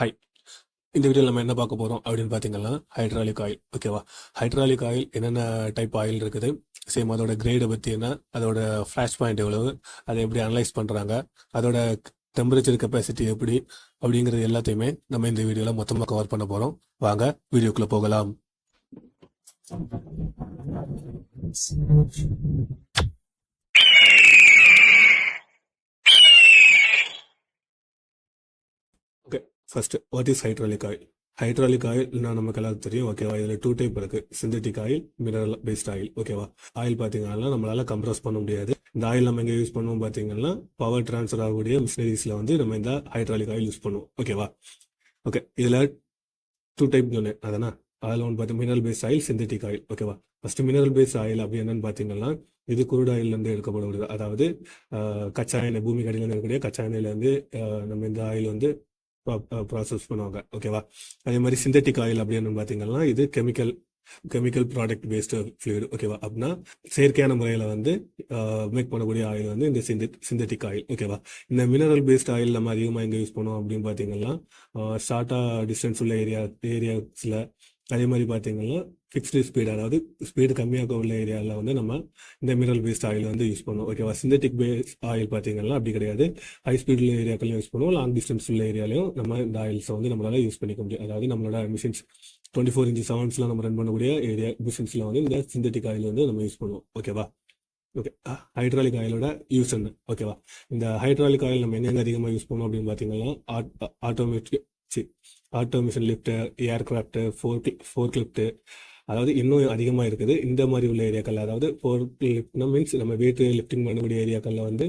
High இந்த வீடியோவில் நம்ம என்ன பார்க்க போகிறோம் அப்படின்னு பார்த்தீங்கன்னா ஹைட்ராலிக் ஆயில் ஓகேவா ஹைட்ராலிக் ஆயில் என்னென்ன டைப் ஆயில் இருக்குது? சேம் அதோட கிரேடை பற்றி என்ன? அதோட ஃப்ளாஷ் பாயிண்ட் எவ்வளவு? அதை எப்படி அனலைஸ் பண்ணுறாங்க அதோட டெம்பரேச்சர் கெப்பாசிட்டி எப்படி? அப்படிங்கிறது எல்லாத்தையுமே நம்ம இந்த வீடியோவில் மொத்தமாக கவர் பண்ண போகிறோம் வாங்க வீடியோக்குள்ளே போகலாம். First what is hydraulic oil hydraulic ஆயில்னா நமக்கு எல்லாரும் தெரியும் ஓகேவா இதில் டூ டைப் இருக்கு. Synthetic oil mineral based oil ஓகேவா ஆயில் பார்த்தீங்கன்னா நம்மளால கம்ப்ரஸ் பண்ண முடியாது. இந்த ஆயில் நம்ம எங்கே யூஸ் பண்ணுவோம் பார்த்தீங்கன்னா பவர் ட்ரான்ஸ்ஃபர் ஆகக்கூடிய மிஷினரிஸில் வந்து நம்ம இந்த ஹைட்ராலிக் ஆயில் யூஸ் பண்ணுவோம் ஓகேவா ஓகே இதில் டூ டைப் சொன்னேன் அதானா? அதில் ஒன்று பார்த்து mineral based oil synthetic oil ஓகேவா ஃபர்ஸ்ட் மினரல் பேஸ்ட் ஆயில் அப்படி என்னன்னு பார்த்தீங்கன்னா இது குருட் ஆயிலேருந்து எடுக்கப்படக்கூடியது அதாவது கச்சா எண்ணெய் பூமி கடையில் இருக்கக்கூடிய கச்சா எண்ணெயிலேருந்து நம்ம இந்த ஆயில் வந்து ப்ராசஸ் uh, பண்ணுவாங்க. ஓகேவா அதே மாதிரி சிந்தட்டிக் ஆயில் அப்படின்னு பார்த்தீங்கன்னா இது chemical chemical product based fluid ஓகேவா அப்படின்னா செயற்கையான முறையில் வந்து uh, மேக் பண்ணக்கூடிய ஆயில் வந்து இந்த சிந்தட்டிக் ஆயில் ஓகேவா இந்த மினரல் பேஸ்ட் ஆயில் நம்ம அதிகமாக எங்கே யூஸ் பண்ணுவோம் அப்படின்னு பார்த்தீங்கன்னா ஷார்ட்டாக uh, டிஸ்டன்ஸ் உள்ள ஏரியா ஏரியாஸில் அதே மாதிரி பார்த்தீங்கன்னா ஃபிக்ஸ்டு ஸ்பீட் அதாவது ஸ்பீடு கம்மியாக உள்ள ஏரியாவில் வந்து நம்ம இந்த மினரல் பேஸ்ட் ஆயில் வந்து யூஸ் பண்ணுவோம். ஓகேவா சிந்தட்டிக் பேஸ் ஆயில் பார்த்தீங்கன்னா அப்படி கிடையாது. ஹை ஸ்பீட் உள்ள ஏரியாக்களையும் யூஸ் பண்ணுவோம். லாங் டிஸ்டன்ஸ் உள்ள ஏரியாலையும் நம்ம இந்த ஆயில்ஸை வந்து நம்மளால யூஸ் பண்ணிக்க முடியும். அதாவது நம்மளோட மிஷின்ஸ் டுவெண்ட்டி ஃபோர் இன்ச்சு செவன்ஸ்லாம் நம்ம ரன் பண்ணக்கூடிய ஏரியா மிஷின்ஸில் வந்து இந்த சிந்தட்டிக் ஆயில் வந்து நம்ம யூஸ் பண்ணுவோம். ஓகேவா ஓகே ஹைட்ராலிக் ஆயிலோட யூஸ் என்ன? ஓகேவா இந்த ஹைட்ராலிக் ஆயில் நம்ம எங்கெங்க அதிகமாக யூஸ் பண்ணோம் அப்படின்னு பார்த்தீங்கன்னா automatic C automation lift aircraft fork forklift அதாவது இன்னும் அதிகமாக இருக்குது. இந்த மாதிரி உள்ள ஏரியாக்கள் அதாவது போர் லிஃப்ட்னா மீன்ஸ் நம்ம வெயிட் லிஃப்டிங் பண்ணக்கூடிய ஏரியாக்களில் வந்து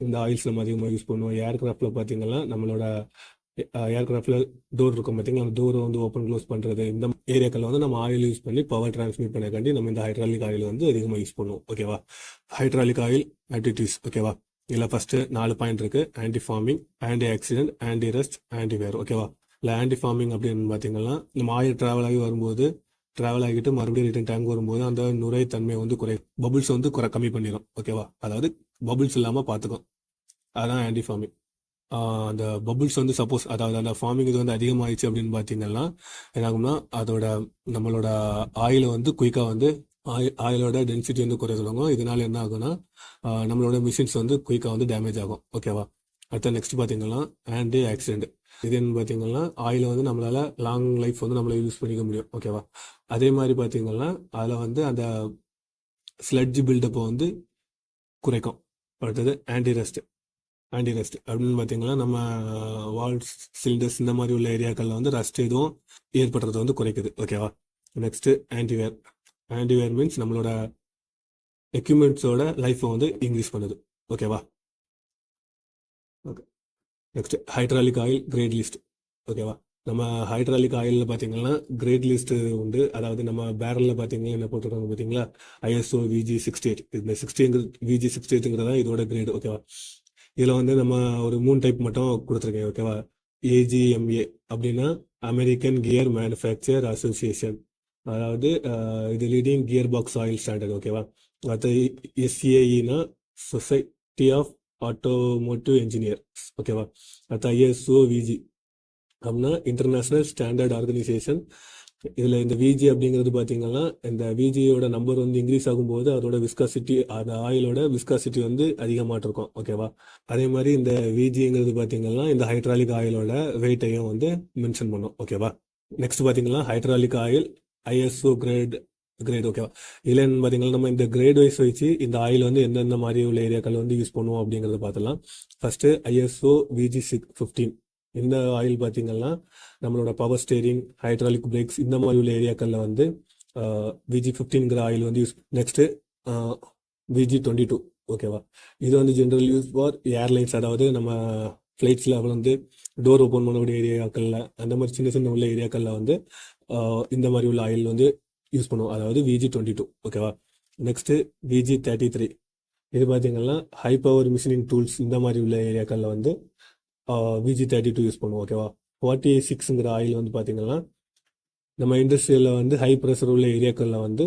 இந்த ஆயில்ஸ் நம்ம அதிகமாக யூஸ் பண்ணுவோம். ஏர்கிராஃப்டில் பார்த்தீங்கன்னா நம்மளோட ஏர்கிராஃப்டில் டோர் இருக்கும் பார்த்தீங்களா நம்ம டோரை வந்து ஓப்பன் க்ளோஸ் பண்ணுறது இந்த ஏரியாக்களில் வந்து நம்ம ஆயில் யூஸ் பண்ணி பவர் டிரான்ஸ்மிட் பண்ணக்காண்டி நம்ம இந்த ஹைட்ராலிக் ஆயில் வந்து அதிகமாக யூஸ் பண்ணுவோம். ஓகேவா ஹைட்ராலிக் ஆயில் ஆக்டிவிட்டீஸ் ஓகேவா இதில் ஃபஸ்ட்டு நாலு பாயிண்ட் இருக்குது anti farming antioxidant anti rust anti wear ஓகேவா இல்லை ஆன்டி ஃபார்மிங் அப்படின்னு பார்த்தீங்கன்னா நம்ம ஆயில் ட்ராவல் ஆகி வரும்போது ட்ராவல் ஆகிட்டு மறுபடியும் ரிட்டன் டைம் வரும்போது அந்த நுரை தன்மை வந்து குறை பபுள்ஸ் வந்து குறை கம்மி பண்ணிடும் ஓகேவா அதாவது பபுள்ஸ் இல்லாமல் பார்த்துக்கும் அதான் ஆன்டி ஃபார்மிங் அந்த பபுள்ஸ் வந்து சப்போஸ் அதாவது அந்த ஃபார்மிங் இது வந்து அதிகமாகிடுச்சு அப்படின்னு பார்த்தீங்கன்னா என்னாகும்னா அதோட நம்மளோட ஆயில் வந்து குயிக்காக வந்து ஆயில் ஆயிலோட டென்சிட்டி வந்து குறைய தொடங்கும். இதனால என்ன ஆகும்னா நம்மளோட மிஷின்ஸ் வந்து குயிக்காக வந்து டேமேஜ் ஆகும் ஓகேவா அடுத்த நெக்ஸ்ட் பார்த்தீங்கன்னா ஆன்டி ஆக்சிடென்ட் இது என்ன பார்த்தீங்கன்னா ஆயிலை வந்து நம்மளால் லாங் லைஃப் வந்து நம்மளால யூஸ் பண்ணிக்க முடியும். ஓகேவா அதே மாதிரி பார்த்தீங்கன்னா அதில் வந்து அந்த ஸ்லட்ஜ் பில்டப்பை வந்து குறைக்கும். அடுத்தது ஆன்டி ரெஸ்ட் ஆன்டி ரெஸ்ட் அப்படின்னு பார்த்தீங்கன்னா நம்ம வால்ஸ் சிலிண்டர்ஸ் இந்த மாதிரி உள்ள ஏரியாக்களில் வந்து ரஸ்ட் எதுவும் ஏற்படுறத வந்து குறைக்குது. ஓகேவா நெக்ஸ்ட்டு ஆன்டிவேர் ஆன்டிவேர் மீன்ஸ் நம்மளோட எக்யூப்மெண்ட்ஸோட லைஃப்பை வந்து இன்க்ரீஸ் பண்ணுது. ஓகேவா okay next hydraulic oil grade list ஓகேவா நம்ம ஹைட்ராலிக் ஆயிலில் பார்த்தீங்கன்னா கிரேட் லிஸ்ட் உண்டு. அதாவது நம்ம பேரலில் பார்த்தீங்கன்னா என்ன போட்டிருக்காங்க பார்த்தீங்களா ஐஎஸ்ஓ விஜி சிக்ஸ்டி எயிட் இந்த சிக்ஸ்டிங்கிறது விஜி சிக்ஸ்டி எயிட்டுங்கிறதா இதோட கிரேடு ஓகேவா இதில் வந்து நம்ம ஒரு மூணு டைப் மட்டும் கொடுத்துருக்கேன். ஓகேவா ஏஜிஎம்ஏ அப்படின்னா அமெரிக்கன் கியர் மேனுஃபேக்சர் அசோசியேஷன் அதாவது இது leading gear box oil standard ஓகேவா அடுத்து எஸ்ஏஇனா சொசைட்டி ஆஃப் ஆட்டோமோட்டிவ் இன்ஜினியர் ஓகேவா அடுத்து ஐஎஸ்ஓ விஜி அப்படின்னா இன்டர்நேஷனல் ஸ்டாண்டர்ட் ஆர்கனைசேஷன் இதில் இந்த விஜி அப்படிங்கிறது பார்த்தீங்கன்னா இந்த விஜியோட நம்பர் வந்து இன்க்ரீஸ் ஆகும்போது அதோட விஸ்காசிட்டி அந்த ஆயிலோட விஸ்காசிட்டி வந்து அதிகமாக இருக்கும் ஓகேவா அதே மாதிரி இந்த விஜிங்கிறது பார்த்தீங்கன்னா இந்த ஹைட்ராலிக் ஆயிலோட வெயிட்டையும் வந்து மென்ஷன் பண்ணும். ஓகேவா நெக்ஸ்ட் பார்த்தீங்கன்னா hydraulic oil ISO grade grade ஓகேவா இதில் பார்த்தீங்கன்னா நம்ம இந்த கிரேட் வைஸ் வச்சு இந்த ஆயில் வந்து எந்தெந்த மாதிரி உள்ள ஏரியாக்கள் வந்து யூஸ் பண்ணுவோம் அப்படிங்கிறத பார்த்துலாம் first ISO VG six fifteen இந்த ஆயில் பார்த்தீங்கன்னா நம்மளோட பவர் ஸ்டேரிங் ஹைட்ராலிக் பிரேக்ஸ் இந்த மாதிரி உள்ள ஏரியாக்களில் வந்து விஜி ஃபிஃப்டீன்கிற ஆயில் வந்து use next VG twenty two ஓகேவா இது வந்து ஜென்ரல் யூஸ் ஃபார் ஏர்லைன்ஸ் அதாவது நம்ம ஃப்ளைட்ஸில் வந்து டோர் ஓப்பன் பண்ணக்கூடிய ஏரியாக்களில் அந்த மாதிரி சின்ன சின்ன உள்ள ஏரியாக்களில் வந்து இந்த மாதிரி உள்ள ஆயில் வந்து யூஸ் பண்ணுவோம் அதாவது விஜி டுவெண்ட்டி டூ ஓகேவா நெக்ஸ்ட்டு விஜி தேர்ட்டி த்ரீ இது பார்த்தீங்கன்னா ஹை பவர் மிஷினிங் டூல்ஸ் இந்த மாதிரி உள்ள ஏரியாக்களில் வந்து விஜி தேர்ட்டி டூ யூஸ் பண்ணுவோம் ஓகேவா ஃபார்ட்டி சிக்ஸுங்கிற ஆயில் வந்து பார்த்தீங்கன்னா நம்ம இண்டஸ்ட்ரியில் வந்து ஹை ப்ரெஷர் உள்ள ஏரியாக்களில் வந்து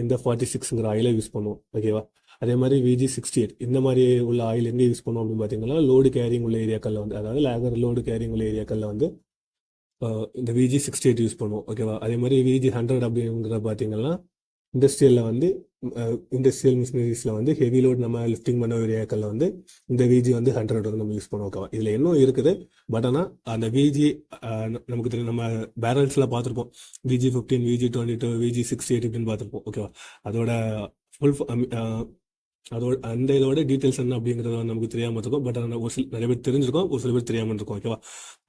இந்த ஃபார்ட்டி சிக்ஸுங்கிற ஆயிலை யூஸ் பண்ணுவோம் ஓகேவா அதே மாதிரி விஜி சிக்ஸ்டி எயிட் இந்த மாதிரி உள்ள ஆயில் எங்கே யூஸ் பண்ணுவோம் அப்படின்னு பார்த்தீங்கன்னா லோடு கேரிங் உள்ள ஏரியாக்களில் வந்து அதாவது லேகர் லோடு கேரிங் உள்ள ஏரியாக்களில் வந்து இந்த விஜி சிக்ஸ்டி எயிட் யூஸ் பண்ணுவோம் ஓகேவா அதே மாதிரி விஜி ஹண்ட்ரட் அப்படிங்கிற பார்த்தீங்கன்னா இண்டஸ்ட்ரியலில் வந்து இண்டஸ்ட்ரியல் மிஷினரிஸில் வந்து ஹெவி லோட் நம்ம லிஃப்டிங் பண்ண ஏரியாக்களில் வந்து இந்த விஜி வந்து ஹண்ட்ரட் வந்து நம்ம யூஸ் பண்ணுவோம் ஓகேவா இதில் இன்னும் இருக்குது பட் ஆனால் அந்த விஜி நமக்கு தெரியும் நம்ம பேரல்ஸில் பார்த்துருப்போம் VG fifteen VG twenty two VG sixty eight இப்படின்னு பார்த்துருப்போம் ஓகேவா அதோட ஃபுல் அதோட அந்த இதோட டீட்டெயில்ஸ் என்ன அப்படிங்கிறது நமக்கு தெரியாமல் இருக்கும். பட் ஆனால் ஒரு சில நிறைய பேர் தெரிஞ்சிருக்கும் ஒரு சில பேர் தெரியாமல் இருக்கும் ஓகேவா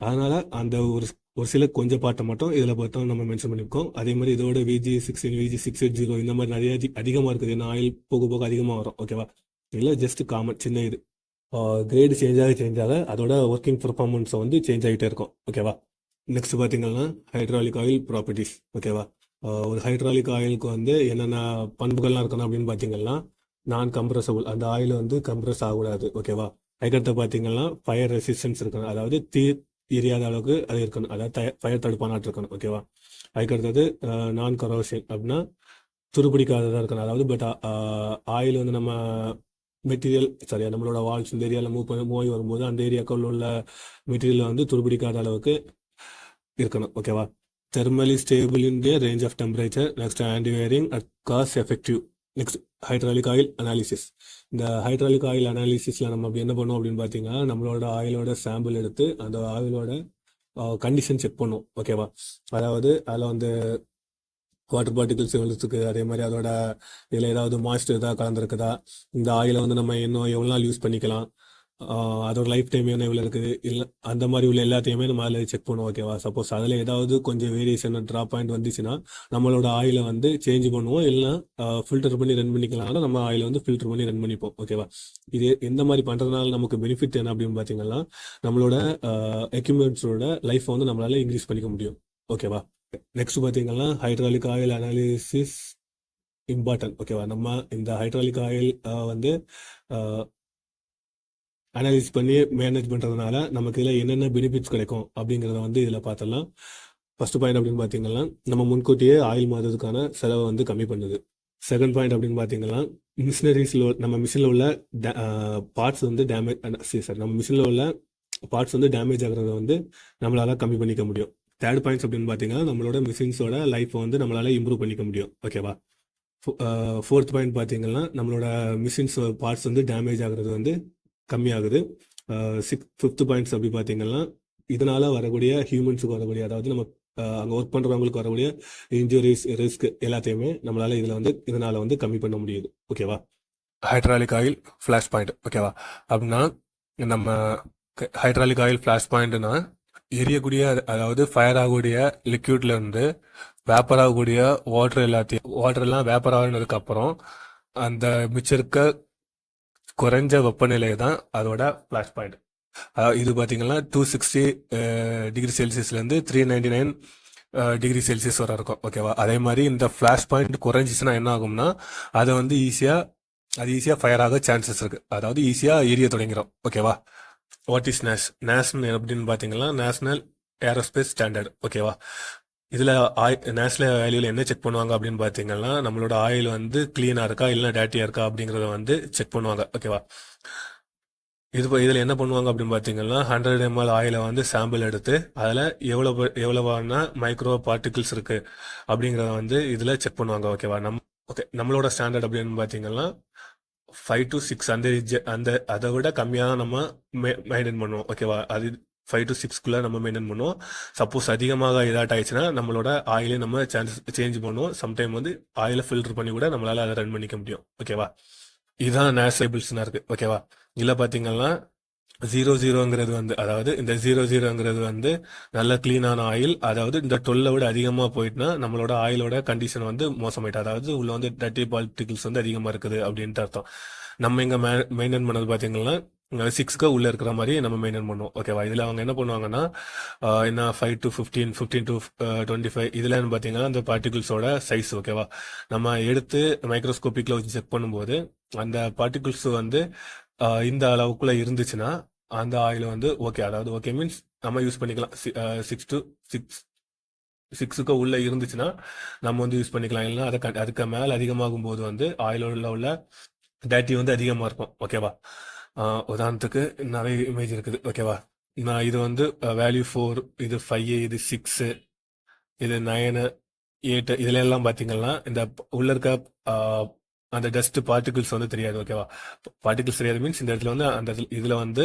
அதனால அந்த ஒரு ஒரு சில கொஞ்சம் பாட்டை மட்டும் இதில் பார்த்தோம் நம்ம மென்ஷன் பண்ணியிருக்கோம் அதே மாதிரி இதோட VG sixteen VG six eight zero இந்த மாதிரி நிறைய அதிகமாக இருக்குது. ஏன்னா ஆயில் போக போக அதிகமாக வரும் ஓகேவா இல்லை ஜஸ்ட் காமன் சின்ன இது. கிரேடு சேஞ்ச் ஆக சேஞ்ச் ஆக அதோட ஒர்க்கிங் பர்ஃபார்மன்ஸை வந்து சேஞ்ச் ஆகிட்டே இருக்கும் ஓகேவா நெக்ஸ்ட் பார்த்தீங்கன்னா ஹைட்ராலிக் ஆயில் ப்ராப்பர்ட்டிஸ் ஓகேவா ஒரு ஹைட்ராலிக் ஆயிலுக்கு வந்து என்னென்ன பண்புகள்லாம் இருக்கணும் அப்படின்னு பார்த்தீங்கன்னா நான் கம்ப்ரஸபுள் அந்த ஆயில் வந்து கம்ப்ரஸ் ஆகக்கூடாது ஓகேவா அதுக்கடுத்து பார்த்தீங்கன்னா ஃபயர் ரெசிஸ்டன்ஸ் இருக்கணும். அதாவது தீ எரியாத அளவுக்கு அது இருக்கணும். அதாவது ஃபயர் தடுப்பானாட்டு இருக்கணும் ஓகேவா அதுக்கடுத்தது நான் கரோஷன் அப்படின்னா துருப்பிடிக்காததாக இருக்கணும். அதாவது பட் ஆயில் வந்து நம்ம மெட்டீரியல் சரியா நம்மளோட வால்ஸ் இந்த ஏரியாவில் மூவ் பண்ணி மூவ் வரும்போது அந்த ஏரியாக்குள்ள உள்ள மெட்டீரியல் வந்து துருப்பிடிக்காத அளவுக்கு இருக்கணும் ஓகேவா thermally stable in the range of temperature next anti wearing at cost effective next hydraulic oil analysis இந்த ஹைட்ராலிக் ஆயில் அனாலிசிஸில் நம்ம அப்படி என்ன பண்ணுவோம் அப்படின்னு பார்த்தீங்கன்னா நம்மளோட ஆயிலோட சாம்பிள் எடுத்து அந்த ஆயிலோட கண்டிஷன் செக் பண்ணும். ஓகேவா அதாவது அதில் வந்து வாட்டர் பார்ட்டிகல்ஸ் எவ்வளோத்துக்கு அதே மாதிரி அதோட இதில் ஏதாவது மாய்ஸ்டர் ஏதாவது கலந்துருக்குதா? இந்த ஆயிலை வந்து நம்ம இன்னும் எவ்வளோ நாள் யூஸ் பண்ணிக்கலாம்? அதோட லைஃப் டைம் என்ன இவ்வளோ இருக்குது? இல்லை அந்த மாதிரி உள்ள எல்லாத்தையுமே நம்ம அதில் செக் பண்ணுவோம் ஓகேவா சப்போஸ் அதில் ஏதாவது கொஞ்சம் வேரியேஷன் ட்ராப் பாயிண்ட் வந்துச்சுன்னா நம்மளோட ஆயிலை வந்து சேஞ்ச் பண்ணுவோம். இல்லைன்னா ஃபில்டர் பண்ணி ரன் பண்ணிக்கலாம். நம்ம ஆயிலை வந்து ஃபில்டர் பண்ணி ரன் பண்ணிப்போம் ஓகேவா இது எந்த மாதிரி பண்ணுறதுனால நமக்கு பெனிஃபிட் என்ன அப்படின்னு பார்த்தீங்கன்னா நம்மளோட எக்யூப்மெண்ட்ஸோட லைஃப்பை வந்து நம்மளால இன்க்ரீஸ் பண்ணிக்க முடியும் ஓகேவா நெக்ஸ்ட் பார்த்தீங்கன்னா ஹைட்ராலிக் ஆயில் அனாலிசிஸ் இம்பார்ட்டன்ட் ஓகேவா நம்ம இந்த ஹைட்ராலிக் ஆயில் வந்து அனலைஸ் பண்ணி மேனேஜ் பண்ணுறதுனால நமக்கு இதில் என்னென்ன பெனிஃபிட்ஸ் கிடைக்கும் அப்படிங்கிறத வந்து இதில் பார்த்துடலாம் ஃபர்ஸ்ட் பாயிண்ட் அப்படின்னு பார்த்தீங்கன்னா நம்ம முன்கூட்டியே ஆயில் மாறுறதுக்கான செலவை வந்து கம்மி பண்ணுது. செகண்ட் பாயிண்ட் அப்படின்னு பார்த்தீங்கன்னா மிஷினரிஸில் நம்ம மிஷினில் உள்ள பார்ட்ஸ் வந்து டேமேஜ் சரி சார் நம்ம மிஷினில் உள்ள பார்ட்ஸ் வந்து டேமேஜ் ஆகிறத வந்து நம்மளால கம்மி பண்ணிக்க முடியும். தேர்ட் பாயிண்ட்ஸ் அப்படின்னு பார்த்தீங்கன்னா நம்மளோட மிஷின்ஸோட லைஃப்பை வந்து நம்மளால இம்ப்ரூவ் பண்ணிக்க முடியும். ஓகேவா ஃபோர்த் பாயிண்ட் பார்த்தீங்கன்னா நம்மளோட மிஷின்ஸ் பார்ட்ஸ் வந்து டேமேஜ் ஆகிறது வந்து கம்மியாகுது. சிக்ஸ் ஃபிஃப்த் பாயிண்ட்ஸ் அப்படி பார்த்தீங்கன்னா இதனால வரக்கூடிய ஹியூமன்ஸுக்கு வரக்கூடிய அதாவது நம்ம அங்கே ஒர்க் பண்ணுறவங்களுக்கு வரக்கூடிய இன்ஜுரிஸ் ரிஸ்க் எல்லாத்தையுமே நம்மளால இதில் வந்து இதனால வந்து கம்மி பண்ண முடியுது. ஓகேவா ஹைட்ராலிக் ஆயில் ஃப்ளாஷ் பாயிண்ட் ஓகேவா அப்படின்னா நம்ம ஹைட்ராலிக் ஆயில் ஃப்ளாஷ் பாயிண்ட்னா எரியக்கூடிய அதாவது ஃபயர் ஆகக்கூடிய லிக்யூட்ல இருந்து வேப்பர் ஆகக்கூடிய வாட்டர் எல்லாத்தையும் வாட்டர் எல்லாம் வேப்பர் ஆகினதுக்கு அப்புறம் அந்த மிச்சம் இருக்க குறைஞ்ச வெப்பநிலை தான் அதோட ஃப்ளாஷ் பாயிண்ட் இது பார்த்தீங்கன்னா two sixty degree செல்சியஸ்லேருந்து three ninety nine degree Celsius வர இருக்கும். ஓகேவா அதே மாதிரி இந்த ஃப்ளாஷ் பாயிண்ட் குறைஞ்சிச்சுன்னா என்ன ஆகும்னா அதை வந்து ஈஸியாக அது ஈஸியாக ஃபயர் ஆக சான்சஸ் இருக்குது அதாவது ஈஸியாக எரிய தொடங்கிறோம் ஓகேவா வாட் இஸ் நேஷ் நேஷனல் அப்படின்னு பார்த்தீங்கன்னா நேஷனல் ஏரோஸ்பேஸ் ஸ்டாண்டர்ட் ஓகேவா இதில் ஆய் நேஷனல் ஆயிலில் என்ன செக் பண்ணுவாங்க அப்படின்னு பார்த்தீங்கன்னா நம்மளோட ஆயில் வந்து க்ளீனாக இருக்கா இல்லை டேட்டியாக இருக்கா அப்படிங்கிறத வந்து செக் பண்ணுவாங்க. ஓகேவா இது இதில் என்ன பண்ணுவாங்க அப்படின்னு பார்த்தீங்கன்னா ஹண்ட்ரட் எம்எல் ஆயிலை வந்து சாம்பிள் எடுத்து அதில் எவ்வளோ எவ்வளவான மைக்ரோ பார்ட்டிகிள்ஸ் இருக்குது அப்படிங்கிறத வந்து இதில் செக் பண்ணுவாங்க. ஓகேவா நம் ஓகே நம்மளோட ஸ்டாண்டர்ட் அப்படின்னு பார்த்தீங்கன்னா ஃபைவ் டு சிக்ஸ் அந்த அந்த அதை விட கம்மியாக நம்ம மெயின்டைன் பண்ணுவோம். ஓகேவா அது ஃபைவ் டு சிக்ஸ்க்குள்ளே நம்ம மெயின்டைன் பண்ணுவோம். சப்போஸ் அதிகமாக இதாட் ஆயிடுச்சுன்னா நம்மளோட ஆயிலே நம்ம சான்ஸ் சேஞ்ச் பண்ணுவோம். சம்டைம் வந்து ஆயிலை ஃபில்டர் பண்ணி கூட நம்மளால் அதை ரன் பண்ணிக்க முடியும். ஓகேவா இதுதான் நேசபிள்ஸ்னா இருக்குது ஓகேவா இல்லை பார்த்தீங்கன்னா ஜீரோ ஜீரோங்கிறது வந்து அதாவது இந்த ஜீரோ ஜீரோங்கிறது வந்து நல்ல க்ளீனான ஆயில் அதாவது இந்த டொல்லை விட அதிகமாக போயிட்டுனா நம்மளோட ஆயிலோட கண்டிஷன் வந்து மோசமாயிட்டு அதாவது உள்ள வந்து டர்ட்டி பாலிட்டிகல்ஸ் வந்து அதிகமாக இருக்குது அப்படின்ட்டு அர்த்தம். நம்ம இங்கே மெயின்டைன் பண்ணது பார்த்தீங்கன்னா சிக்ஸ்க்கு உள்ளே இருக்கிற மாதிரி நம்ம மெயின்டைன் பண்ணுவோம். ஓகேவா இதில் அவங்க என்ன பண்ணுவாங்கன்னா என்ன five to fifteen fifteen to twenty five இதில் பார்த்தீங்கன்னா அந்த பார்ட்டிகிள்ஸோட சைஸ் ஓகேவா நம்ம எடுத்து மைக்ரோஸ்கோப்பிக்கில் வச்சு செக் பண்ணும்போது அந்த பார்ட்டிகிள்ஸ் வந்து இந்த அளவுக்குள்ளே இருந்துச்சுன்னா அந்த ஆயில் வந்து ஓகே அதாவது ஓகே மீன்ஸ் நம்ம யூஸ் பண்ணிக்கலாம். சிக்ஸ் டு சிக்ஸ் சிக்ஸுக்கு உள்ளே இருந்துச்சுன்னா நம்ம வந்து யூஸ் பண்ணிக்கலாம். இல்லைன்னா அதை அதுக்கு மேலே அதிகமாகும் போது வந்து ஆயிலோட உள்ள டேட்டி வந்து அதிகமாக இருக்கும். ஓகேவா உதாரணத்துக்கு நிறைய இமேஜ் இருக்குது. ஓகேவா நான் இது வந்து வேல்யூ ஃபோர் இது ஃபைவ் இது சிக்ஸு இது நைனு எயிட்டு இதுல எல்லாம் பார்த்தீங்கன்னா இந்த உள்ள இருக்க அந்த டஸ்ட் பார்ட்டிகிள்ஸ் வந்து தெரியாது. ஓகேவா பார்ட்டிகிள்ஸ் தெரியாது மீன்ஸ் இந்த இடத்துல வந்து அந்த இதுல வந்து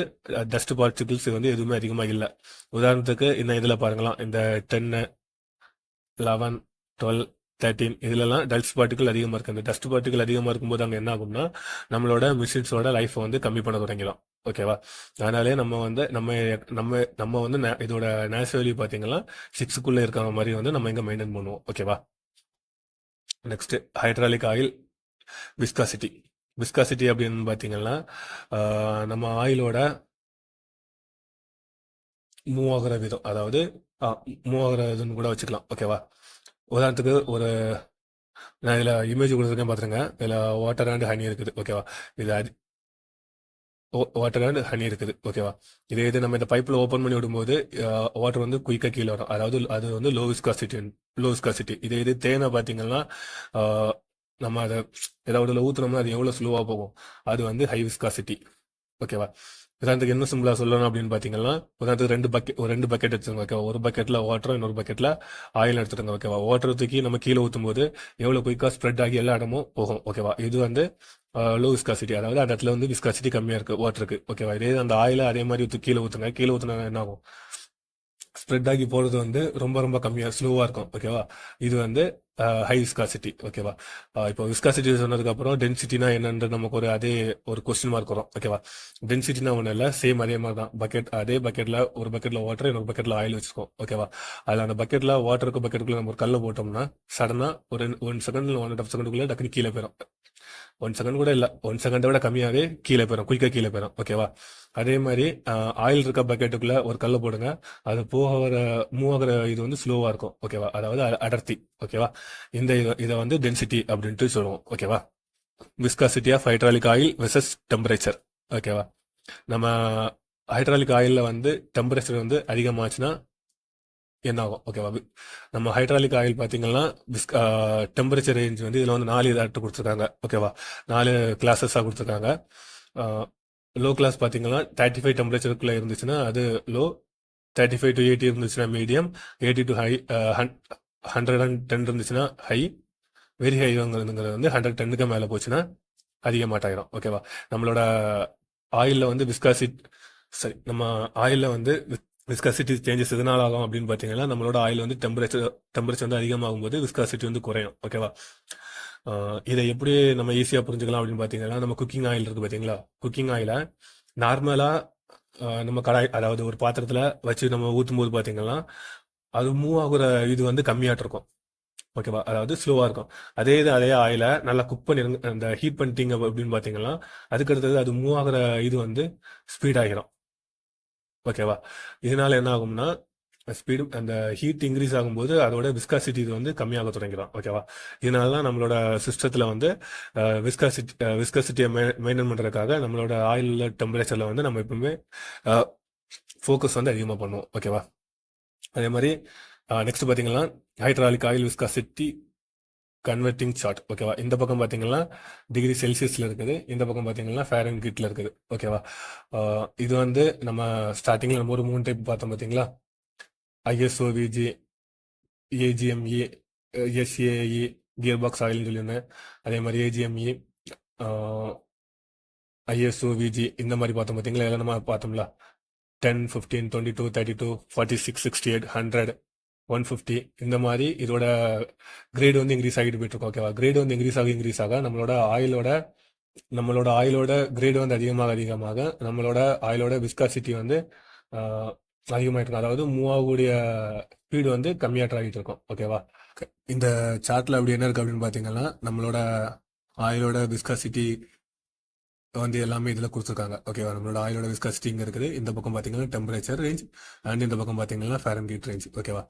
டஸ்ட் பார்ட்டிகிள்ஸ் வந்து எதுவுமே அதிகமாக இல்லை. உதாரணத்துக்கு இந்த இதில் பாருங்களாம் இந்த டென்னு லெவன் டுவெல் தேர்ட்டீன் இதுலலாம் டஸ்ட் பார்ட்டிகள் அதிகமாக இருக்கு. அந்த டஸ்ட் பார்ட்டிகள் அதிகமாக இருக்கும்போது அங்கே என்ன ஆகும்னா நம்மளோட மிஷின்ஸோட லைஃப்பை வந்து கம்மி பண்ண தொடங்கிடும். ஓகேவா அதனாலே நம்ம வந்து நம்ம நம்ம நம்ம வந்து இதோட நேச்சுரல் வேல்யூ பார்த்தீங்கன்னா சிக்ஸுக்குள்ளே இருக்கிற மாதிரி வந்து நம்ம இங்கே மெயின்டைன் பண்ணுவோம். ஓகேவா next hydraulic oil viscosity viscosity அப்படின்னு பார்த்தீங்கன்னா ஆஹ், நம்ம ஆயிலோட மூவ் ஆகிற விதம். அதாவது மூவ் ஆகிற இதுன்னு கூட வச்சுக்கலாம். ஓகேவா உதாரணத்துக்கு ஒரு நான் இதில் இமேஜ் கொடுத்துருக்கேன் பார்த்துருங்க இதில் வாட்டர் அண்ட் ஹனி இருக்குது. ஓகேவா இது அது வாட்டர் அண்ட் ஹனி இருக்குது. ஓகேவா இதே இது நம்ம இந்த பைப்பில் ஓப்பன் பண்ணி விடும்போது வாட்டர் வந்து குயிக்காக கீழே வரும். அதாவது அது வந்து லோ விஸ்காசிட்டி லோ விஸ்காசிட்டி இதே இது தேனை பார்த்தீங்கன்னா நம்ம அதை ஏதாவது ஊற்றுனோம்னா அது எவ்வளோ ஸ்லோவாக போகும்? அது வந்து ஹை விஸ்காசிட்டி ஓகேவா உதாரணத்துக்கு என்ன சிம்பிளா சொல்லணும் அப்படின்னு பார்த்தீங்கன்னா உதாரணத்துக்கு ரெண்டு பக்கெட் ஒரு ரெண்டு பக்கெட் எடுத்துருங்க ஓகேவா ஒரு பக்கெட்ல வாட்டரும் இன்னொரு பக்கெட்ல ஆயில் எடுத்துருங்க ஓகேவா வாட்டர் தூக்கி நம்ம கீழே ஊற்றும் போது எவ்வளோ குயிக்காக ஸ்ப்ரெட் ஆகி எல்லா இடமும் போகும் ஓகேவா இது வந்து லோ விஸ்காசிட்டி அதாவது அந்த இடத்துல வந்து விஸ்காசிட்டி கம்மியாக இருக்கு வாட்டருக்கு ஓகேவா இதே அந்த ஆயில அதே மாதிரி ஊற்று கீழே ஊற்றுங்க கீழே ஊற்றுனா என்ன ஆகும்? ஸ்ப்ரெட் ஆகி போகிறது வந்து ரொம்ப ரொம்ப கம்மியாக ஸ்லோவாக இருக்கும். ஓகேவா இது வந்து ஹை விஸ்காசிட்டி ஓகேவா இப்போ விஸ்காசிட்டி சொன்னதுக்கப்புறம் டென்சிட்டினா என்னன்ற நமக்கு ஒரு அதே ஒரு கொஸ்டின் மார்க் வரும். ஓகேவா டென்சிட்டினா ஒன்றும் இல்லை சேம் அதே மாதிரி தான். பக்கெட் அதே பக்கெட்டில் ஒரு பக்கெட்டில் வாட்டர் இன்னொரு பக்கெட்டில் ஆயில் வச்சுருக்கோம் ஓகேவா அதில் அந்த பக்கெட்டில் வாட்டருக்கு பக்கெட்டுக்குள்ளே நம்ம ஒரு கல்லை போட்டோம்னா சடனாக ஒரு one second one and half செகண்டுக்குள்ளே டக்குனு கீழே போயிடும் ஒன் செகண்ட் கூட இல்லை. ஒன் செகண்டை விட கம்மியாகவே கீழே போயிடும் குயிக்காக கீழே போயிடும் ஓகேவா அதே மாதிரி ஆயில் இருக்க பக்கெட்டுக்குள்ளே ஒரு கல்லை போடுங்க. அது போகிற மூவ் ஆகிற இது வந்து ஸ்லோவாக இருக்கும். ஓகேவா அதாவது அ- அடர்த்தி. ஓகேவா இந்த இதை வந்து டென்சிட்டி அப்படின்ட்டு சொல்லுவோம். ஓகேவா viscosity of hydraulic oil versus temperature ஓகேவா நம்ம ஹைட்ராலிக் ஆயிலில் வந்து டெம்பரேச்சர் வந்து அதிகமாச்சுன்னா என்ன ஆகும் ஓகேவா வி- நம்ம ஹைட்ராலிக் ஆயில் பார்த்தீங்கன்னா டெம்பரேச்சர் ரேஞ்ச் வந்து இதில் வந்து நாலு இதாட்டு கொடுத்துருக்காங்க. ஓகேவா நாலு கிளாஸஸாக கொடுத்துருக்காங்க. லோ கிளாஸ் பார்த்தீங்கன்னா தேர்ட்டி ஃபைவ் டெம்பரேச்சருக்குள்ளே இருந்துச்சுன்னா அது low thirty five to eighty இருந்துச்சுன்னா medium eighty to high hundred and ten இருந்துச்சுன்னா ஹை வெரி ஹைங்கிறது வந்து ஹண்ட்ரட் டென்னுக்கு மேலே போச்சுன்னா அதிகமாட்டாயிரும். ஓகேவா நம்மளோட ஆயிலில் வந்து விஸ்காசிட் சரி நம்ம ஆயிலில் வந்து விஸ்காசிட்டி சேஞ்சஸ் எதனால ஆகும் அப்படின்னு பார்த்தீங்கன்னா நம்மளோட ஆயில் வந்து டெம்பரேச்சர் டெம்பரேச்சர் வந்து அதிகமாகும் போது விஸ்காசிட்டி வந்து குறையும். ஓகேவா இதை எப்படி நம்ம ஈஸியாக புரிஞ்சுக்கலாம் அப்படின்னு பார்த்தீங்கன்னா நம்ம குக்கிங் ஆயில் இருக்கு பார்த்தீங்களா? குக்கிங் ஆயிலை நார்மலாக நம்ம கடாய் அதாவது ஒரு பாத்திரத்தில் வச்சு நம்ம ஊற்றும் போது பார்த்தீங்கன்னா அது மூவ் ஆகுற இது வந்து கம்மியாட்டு இருக்கும். ஓகேவா அதாவது ஸ்லோவாக இருக்கும். அதே இது அதே ஆயிலை நல்லா குக் பண்ணிருங்க அந்த ஹீட் பண்ணிட்டீங்க அப்படின்னு பார்த்தீங்கன்னா அதுக்கு அடுத்தது அது மூவ் ஆகுற இது வந்து ஸ்பீட் ஆகிரும். ஓகேவா இதனால என்ன ஆகும்னா ஸ்பீடு அந்த ஹீட் இன்க்ரீஸ் ஆகும்போது அதோட விஸ்காசிட்டி இது வந்து கம்மியாக தொடங்கிடும் ஓகேவா இதனால தான் நம்மளோட சிஸ்டத்தில் வந்து விஸ்காசிட்டி விஸ்காசிட்டியை மெயின்டைன் பண்ணுறதுக்காக நம்மளோட ஆயில் டெம்பரேச்சரில் வந்து நம்ம எப்பவுமே ஃபோக்கஸ் வந்து அதிகமாக பண்ணுவோம். ஓகேவா அதே மாதிரி நெக்ஸ்ட் பார்த்தீங்கன்னா hydraulic oil viscosity converting chart ஓகேவா இந்த பக்கம் பார்த்தீங்கன்னா டிகிரி செல்சியஸில் இருக்குது. இந்த பக்கம் பார்த்தீங்கன்னா ஃபேரன் ஹீட்டில் இருக்குது. ஓகேவா இது வந்து நம்ம ஸ்டார்டிங்கில் நம்ம ஒரு மூணு டைப் பார்த்தோம் பார்த்தீங்களா ISO VG AGME SAE gear box ஆயில்னு சொல்லியிருந்தேன். அதே மாதிரி ஏஜிஎம்இ ஐஎஸ்ஓ விஜி இந்த மாதிரி பார்த்தோம் பார்த்தீங்களா எல்லாம் நம்ம பார்த்தோம்ல. Ten fifteen twenty two thirty two forty six sixty eight hundred one fifty இந்த மாதிரி இதோட கிரேட் வந்து இன்க்ரீஸ் ஆகிட்டு போயிட்டு ஓகேவா கிரேட் வந்து இன்க்ரீஸ் ஆக இன்க்ரீஸ் ஆக நம்மளோட ஆயிலோட நம்மளோட ஆயிலோட கிரேட் வந்து அதிகமாக அதிகமாக நம்மளோட ஆயிலோட விஸ்காசிட்டி வந்து அதிகமாகிட்டு இருக்கும் அதாவது மூவாகக்கூடிய ஸ்பீடு வந்து கம்மியாக ஆகிட்டு இருக்கும் ஓகேவா இந்த சார்ட்ல அப்படி என்ன இருக்கு அப்படின்னு பார்த்தீங்கன்னா நம்மளோட ஆயிலோட விஸ்காசிட்டி வந்து எல்லாமே இதில் கொடுத்துருக்காங்க. ஓகேவா நம்மளோட ஆயிலோட விஸ்காசிட்டி இங்கே இருக்குது. இந்த பக்கம் பார்த்தீங்கன்னா டெம்பரேச்சர் ரேஞ்ச் அண்ட் இந்த பக்கம் பார்த்தீங்கன்னா ஃபேரன்ஹீட் ரேஞ்ச் ஓகேவா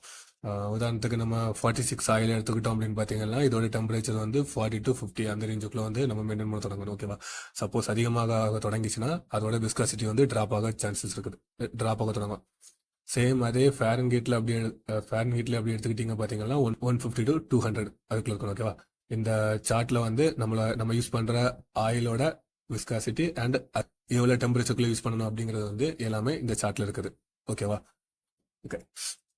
உதாரணத்துக்கு நம்ம ஃபார்ட்டி சிக்ஸ் ஆயில் எடுத்துக்கிட்டோம் அப்படின்னு பார்த்தீங்கன்னா இதோட டெம்பரேச்சர் வந்து ஃபார்ட்டி டு ஃபிஃப்டி அந்த ரேஞ்சுக்குள்ள வந்து நம்ம மெயின்டைன் பண்ண தொடங்கணும். ஓகேவா சப்போஸ் அதிகமாக ஆக தொடங்கிச்சுன்னா அதோட விஸ்காசிட்டி வந்து ட்ராப் ஆக சான்சஸ் இருக்குது. ட்ராப் ஆக தொடங்கும். சேம் அதே ஃபேரன் ஹீட்டில் அப்படி ஃபேரன் கேட்டில் அப்படி எடுத்துக்கிட்டீங்க பார்த்தீங்கன்னா one one fifty to two hundred அதுக்குள்ள இருக்கணும். ஓகேவா இந்த சார்ட்டில் வந்து நம்மளை நம்ம யூஸ் பண்ணுற ஆயிலோட விஸ்காசிட்டி அண்ட் எவ்வளோ டெம்பரேச்சருக்குள்ள யூஸ் பண்ணணும் அப்படிங்கிறது வந்து எல்லாமே இந்த சார்ட்டில் இருக்குது. ஓகேவா ஓகே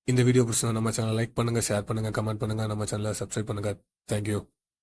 இந்த வீடியோ பிடிச்சா நம்ம சேனல் லைக் பண்ணுங்க ஷேர் பண்ணுங்க கமெண்ட் பண்ணுங்க. நம்ம சேனலை சப்ஸ்கிரைப் பண்ணுங்க. தேங்க்யூ